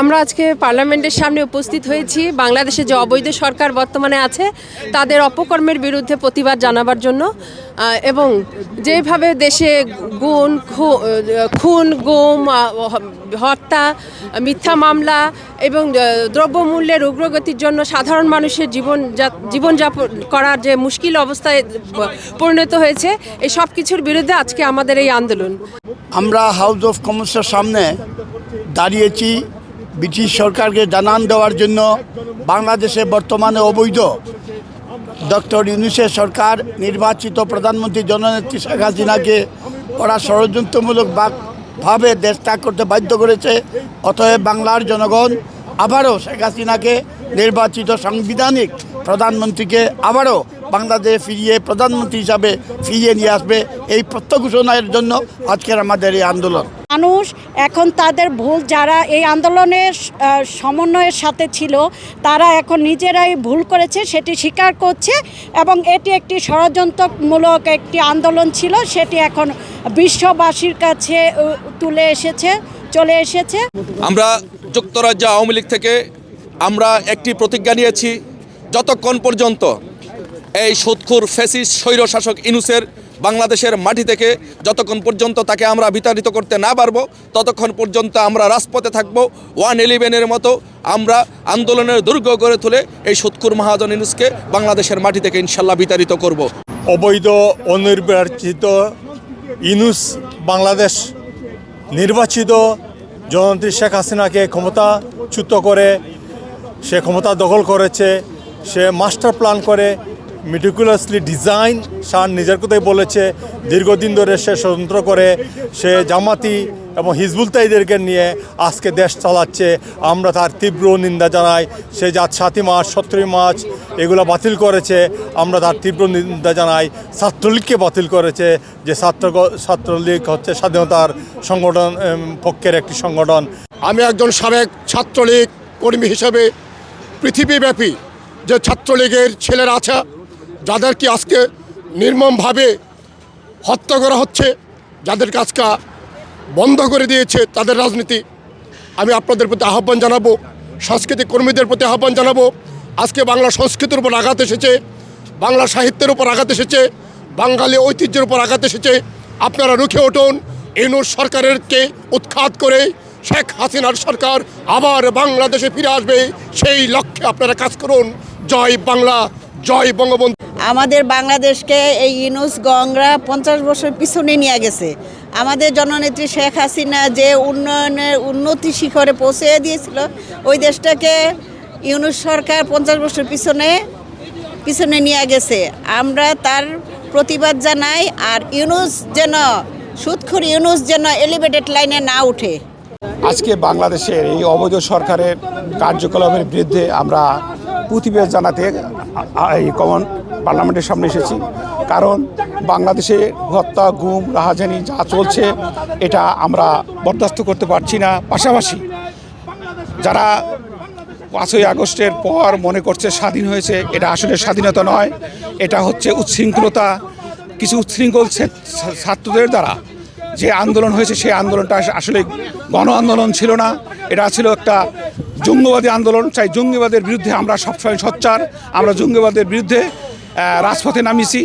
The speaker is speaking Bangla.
আমরা আজকে পার্লামেন্টের সামনে উপস্থিত হয়েছি। বাংলাদেশে যে অবৈধ সরকার বর্তমানে আছে, তাদের অপকর্মের বিরুদ্ধে প্রতিবাদ জানাবার জন্য এবং যেভাবে দেশে গুণ খুন, গুম হত্যা, মিথ্যা মামলা এবং দ্রব্যমূল্যের উগ্রগতির জন্য সাধারণ মানুষের জীবন জীবনযাপন করার যে মুশকিল অবস্থায় পরিণত হয়েছে, এই সব কিছুর বিরুদ্ধে আজকে আমাদের এই আন্দোলন। আমরা হাউস অফ কমন্সের সামনে দাঁড়িয়েছি। ব্রিটিশ সরকারকে জানান দেওয়ার জন্য বাংলাদেশে বর্তমানে অবৈধ। ডক্টর ইউনুসের সরকার নির্বাচিত প্রধানমন্ত্রী জননেত্রী শেখ হাসিনাকে ওরা ষড়যন্ত্রমূলক ভাবে দেশ ত্যাগ করতে বাধ্য করেছে। অতএব বাংলার জনগণ আবারও শেখ হাসিনাকে নির্বাচিত সাংবিধানিক প্রধানমন্ত্রীকে আবারও বাংলাদেশে ফিরিয়ে প্রধানমন্ত্রী হিসাবে ফিরিয়ে নিয়ে আসবে এই প্রত্যাঘোষণার জন্য আজকের আমাদের এই আন্দোলন। মানুষ, এখন তাদের ভুল যারা এই আন্দোলনের সমন্বয়ের সাথে ছিল, তারা এখন নিজেরাই ভুল করেছে, সেটি স্বীকার করছে এবং এটি একটি ষড়যন্ত্রমূলক একটি আন্দোলন ছিল, সেটি এখন বিশ্ববাসীর কাছে তুলে এসেছে, চলে এসেছে। আমরা যুক্তরাজ্য আওয়ামী লীগ থেকে আমরা একটি প্রতিজ্ঞা নিয়েছি, যতক্ষণ পর্যন্ত এই সুৎখুর ফেসিস স্বৈরশাসক ইনুসের বাংলাদেশের মাটি থেকে যতক্ষণ পর্যন্ত তাকে আমরা বিতাড়িত করতে না পারব, ততক্ষণ পর্যন্ত আমরা রাজপথে থাকব ওয়ান ইলেভেনের মতো আমরা আন্দোলনের দুর্গ গড়ে তুলে এই সুৎখুর মহাজন ইনুসকে বাংলাদেশের মাটি থেকে ইনশাল্লাহ বিতাড়িত করব। অবৈধ, অনির্বাচিত ইনুস বাংলাদেশ নির্বাচিত জননেত্রী শেখ হাসিনাকে ক্ষমতাচ্যুত করে, সে ক্ষমতা দখল করেছে, সে মাস্টার প্ল্যান করে মিটিকুলাসলি ডিজাইন সার নিজের কথাই বলেছে, দীর্ঘদিন ধরে সে স্বতন্ত্র করে, সে জামাতি এবং হিজবুল তাইদেরকে নিয়ে আজকে দেশ চালাচ্ছে। আমরা তার তীব্র নিন্দা জানাই, সে যা সাতই মার্চ, সতেরোই মার্চ এগুলো বাতিল করেছে। আমরা তার তীব্র নিন্দা জানাই, ছাত্রলীগকে বাতিল করেছে যে ছাত্র ছাত্রলীগ হচ্ছে স্বাধীনতার সংগঠন পক্ষের একটি সংগঠন। আমি একজন সাবেক ছাত্রলীগ কর্মী হিসেবে পৃথিবীব্যাপী যে ছাত্রলীগের ছেলেরা আছে যাদেরকে আজকে নির্মমভাবে হত্যা করা হচ্ছে যাদের আজকে বন্ধ করে দিয়েছে তাদের রাজনীতি, আমি আপনাদের প্রতি আহ্বান জানাব, সাংস্কৃতিক কর্মীদের প্রতি আহ্বান জানাব। আজকে বাংলা সংস্কৃতির উপর আঘাত এসেছে, বাংলা সাহিত্যের উপর আঘাত এসেছে, বাঙালি ঐতিহ্যের উপর আঘাত এসেছে। আপনারা রুখে উঠুন এনুর সরকারেরকে উৎখাত করে শেখ হাসিনার সরকার আবার বাংলাদেশে ফিরে আসবে, সেই লক্ষ্যে আপনারা কাজ করুন। জয় বাংলা, জয় বঙ্গবন্ধু। আমাদের বাংলাদেশকে এই ইনুস গংরা পঞ্চাশ বছর পিছনে নিয়ে গেছে। আমাদের জননেত্রী শেখ হাসিনা যে উন্নয়নের উন্নতি শিখরে পৌঁছে দিয়েছিল, ওই দেশটাকে ইউনুস সরকার পঞ্চাশ বছর পিছনে পিছনে নিয়ে গেছে। আমরা তার প্রতিবাদ জানাই আর ইউনুস যেন, সুৎখুর ইউনুস যেন এলিভেটেড লাইনে না উঠে। আজকে বাংলাদেশের এই অবৈধ সরকারের কার্যকলাপের বিরুদ্ধে আমরা প্রতিবাদ জানাতে এই কমন পার্লামেন্টের সামনে এসেছি। কারণ বাংলাদেশে হত্যা, গুম, রাহাজানি যা চলছে, এটা আমরা বরদাস্ত করতে পারছি না। পাশাপাশি যারা পাঁচই আগস্টের পর মনে করছে স্বাধীন হয়েছে, এটা আসলে স্বাধীনতা নয়, এটা হচ্ছে উচ্ছৃঙ্খলতা। কিছু উচ্ছৃঙ্খল ছাত্রদের দ্বারা যে আন্দোলন হয়েছে, সেই আন্দোলনটা আসলে গণ আন্দোলন ছিল না। এটা ছিল একটা জঙ্গিবাদী আন্দোলন। চাই জঙ্গিবাদের বিরুদ্ধে আমরা সবসময় সচ্চার। আমরা জঙ্গিবাদের বিরুদ্ধে রাজপথে নামিয়েছি।